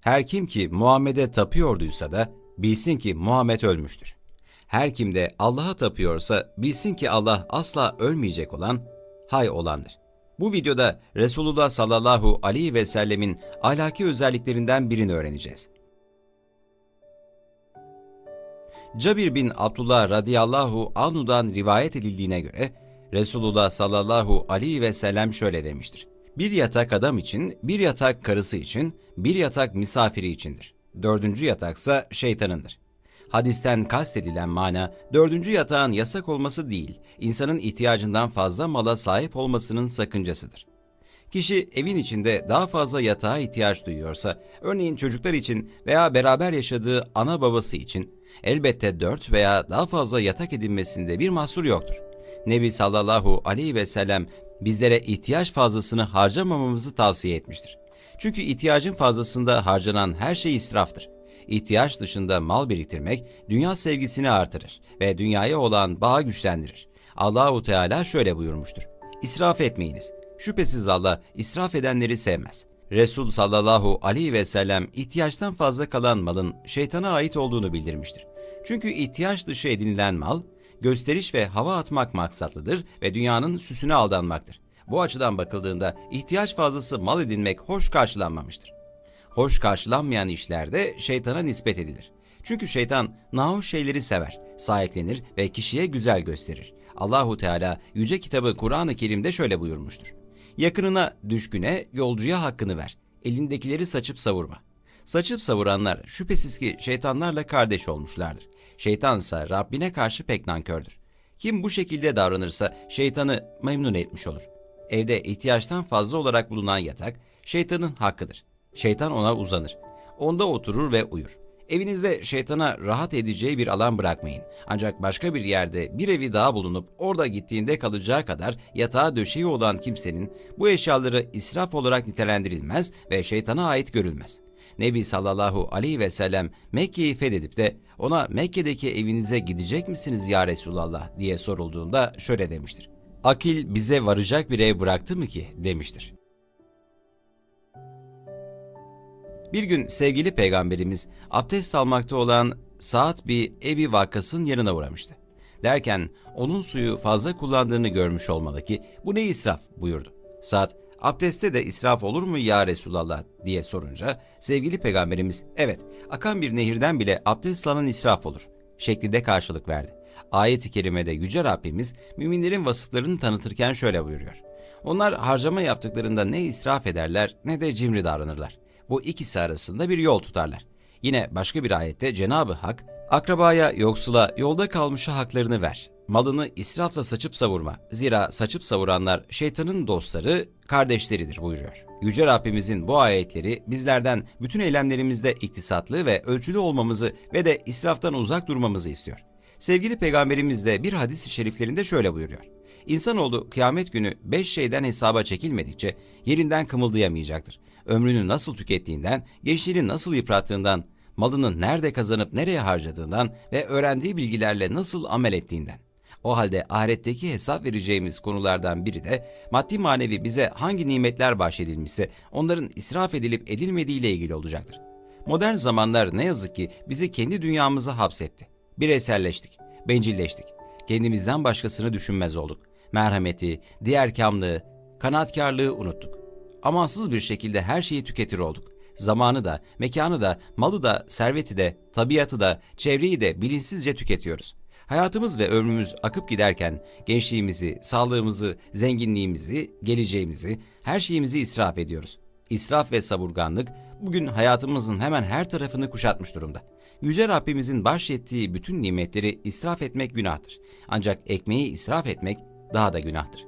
Her kim ki Muhammed'e tapıyorduysa da bilsin ki Muhammed ölmüştür. Her kim de Allah'a tapıyorsa bilsin ki Allah asla ölmeyecek olan, hay olandır. Bu videoda Resulullah sallallahu aleyhi ve sellemin ahlaki özelliklerinden birini öğreneceğiz. Cabir bin Abdullah radıyallahu anhu'dan rivayet edildiğine göre Resulullah sallallahu aleyhi ve sellem şöyle demiştir. Bir yatak adam için, bir yatak karısı için, bir yatak misafiri içindir. Dördüncü yataksa şeytanındır. Hadisten kastedilen mana, dördüncü yatağın yasak olması değil, insanın ihtiyacından fazla mala sahip olmasının sakıncasıdır. Kişi evin içinde daha fazla yatağa ihtiyaç duyuyorsa, örneğin çocuklar için veya beraber yaşadığı ana babası için, elbette dört veya daha fazla yatak edinmesinde bir mahsur yoktur. Nebi sallallahu aleyhi ve sellem bizlere ihtiyaç fazlasını harcamamamızı tavsiye etmiştir. Çünkü ihtiyacın fazlasında harcanan her şey israftır. İhtiyaç dışında mal biriktirmek dünya sevgisini artırır ve dünyaya olan bağı güçlendirir. Allahu Teala şöyle buyurmuştur. İsraf etmeyiniz. Şüphesiz Allah israf edenleri sevmez. Resul sallallahu aleyhi ve sellem ihtiyaçtan fazla kalan malın şeytana ait olduğunu bildirmiştir. Çünkü ihtiyaç dışı edinilen mal, gösteriş ve hava atmak maksatlıdır ve dünyanın süsüne aldanmaktır. Bu açıdan bakıldığında ihtiyaç fazlası mal edinmek hoş karşılanmamıştır. Hoş karşılanmayan işlerde şeytana nispet edilir. Çünkü şeytan nahoş şeyleri sever, sahiplenir ve kişiye güzel gösterir. Allahu Teala yüce kitabı Kur'an-ı Kerim'de şöyle buyurmuştur. Yakınına, düşküne, yolcuya hakkını ver. Elindekileri saçıp savurma. Saçıp savuranlar şüphesiz ki şeytanlarla kardeş olmuşlardır. Şeytansa Rabbine karşı pek nankördür. Kim bu şekilde davranırsa şeytanı memnun etmiş olur. Evde ihtiyaçtan fazla olarak bulunan yatak şeytanın hakkıdır. Şeytan ona uzanır. Onda oturur ve uyur. Evinizde şeytana rahat edeceği bir alan bırakmayın. Ancak başka bir yerde bir evi daha bulunup orada gittiğinde kalacağı kadar yatağa döşeği olan kimsenin bu eşyaları israf olarak nitelendirilmez ve şeytana ait görülmez. Nebi sallallahu aleyhi ve sellem Mekke'yi fethedip de ona Mekke'deki evinize gidecek misiniz ya Resulallah diye sorulduğunda şöyle demiştir. Akil bize varacak bir ev bıraktı mı ki demiştir. Bir gün sevgili peygamberimiz abdest almakta olan Saat bir Ebi Vakkas'ın yanına uğramıştı. Derken onun suyu fazla kullandığını görmüş olmalı ki bu ne israf buyurdu. Saat abdestte de israf olur mu ya Resulallah diye sorunca sevgili peygamberimiz evet akan bir nehirden bile abdest alan israf olur şeklinde karşılık verdi. Ayet-i kerimede Yüce Rabbimiz müminlerin vasıflarını tanıtırken şöyle buyuruyor. Onlar harcama yaptıklarında ne israf ederler ne de cimri davranırlar. Bu ikisi arasında bir yol tutarlar. Yine başka bir ayette Cenab-ı Hak, akrabaya, yoksula, yolda kalmışa haklarını ver. Malını israfla saçıp savurma. Zira saçıp savuranlar şeytanın dostları, kardeşleridir buyuruyor. Yüce Rabbimizin bu ayetleri bizlerden bütün eylemlerimizde iktisatlı ve ölçülü olmamızı ve de israftan uzak durmamızı istiyor. Sevgili Peygamberimiz de bir hadis-i şeriflerinde şöyle buyuruyor. İnsanoğlu kıyamet günü beş şeyden hesaba çekilmedikçe yerinden kımıldayamayacaktır. Ömrünü nasıl tükettiğinden, gençliğini nasıl yıprattığından, malını nerede kazanıp nereye harcadığından ve öğrendiği bilgilerle nasıl amel ettiğinden. O halde ahiretteki hesap vereceğimiz konulardan biri de maddi manevi bize hangi nimetler bahşedilmişse onların israf edilip edilmediği ile ilgili olacaktır. Modern zamanlar ne yazık ki bizi kendi dünyamıza hapsetti. Bireyselleştik, bencilleştik. Kendimizden başkasını düşünmez olduk. Merhameti, diğer kamlığı, kanaatkarlığı unuttuk. Amansız bir şekilde her şeyi tüketir olduk. Zamanı da, mekanı da, malı da, serveti de, tabiatı da, çevreyi de bilinçsizce tüketiyoruz. Hayatımız ve ömrümüz akıp giderken gençliğimizi, sağlığımızı, zenginliğimizi, geleceğimizi, her şeyimizi israf ediyoruz. İsraf ve savurganlık bugün hayatımızın hemen her tarafını kuşatmış durumda. Yüce Rabbimizin bahşettiği bütün nimetleri israf etmek günahtır. Ancak ekmeği israf etmek daha da günahtır.